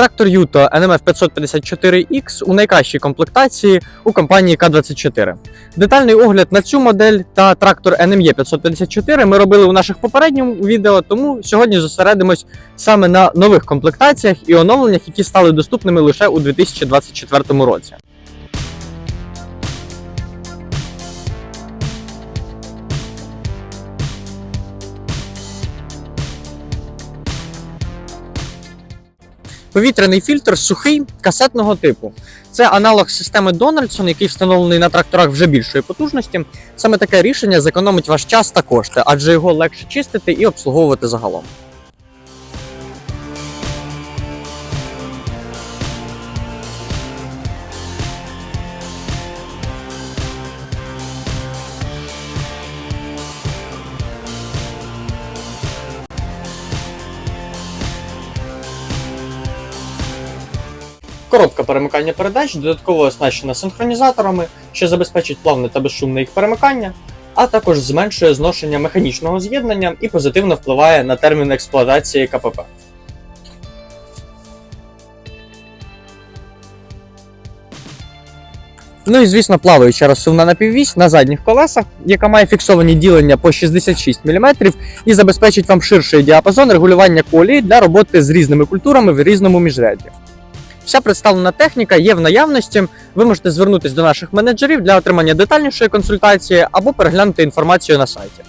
Трактор Юто NMF 554X у найкращій комплектації у компанії К24. Детальний огляд на цю модель та трактор NME 554 ми робили у наших попередньому відео, тому сьогодні зосередимось саме на нових комплектаціях і оновленнях, які стали доступними лише у 2024 році. Повітряний фільтр сухий касетного типу. Це аналог системи Дональдсон, який встановлений на тракторах вже більшої потужності. Саме таке рішення зекономить ваш час та кошти, адже його легше чистити і обслуговувати загалом. Коробка перемикання передач додатково оснащена синхронізаторами, що забезпечить плавне та безшумне їх перемикання, а також зменшує зношення механічного з'єднання і позитивно впливає на термін експлуатації КПП. Ну і звісно, плаваюча розсувна напіввісь на задніх колесах, яка має фіксовані ділення по 66 мм і забезпечить вам ширший діапазон регулювання колії для роботи з різними культурами в різному міжряді. Вся представлена техніка є в наявності. Ви можете звернутися до наших менеджерів для отримання детальнішої консультації або переглянути інформацію на сайті.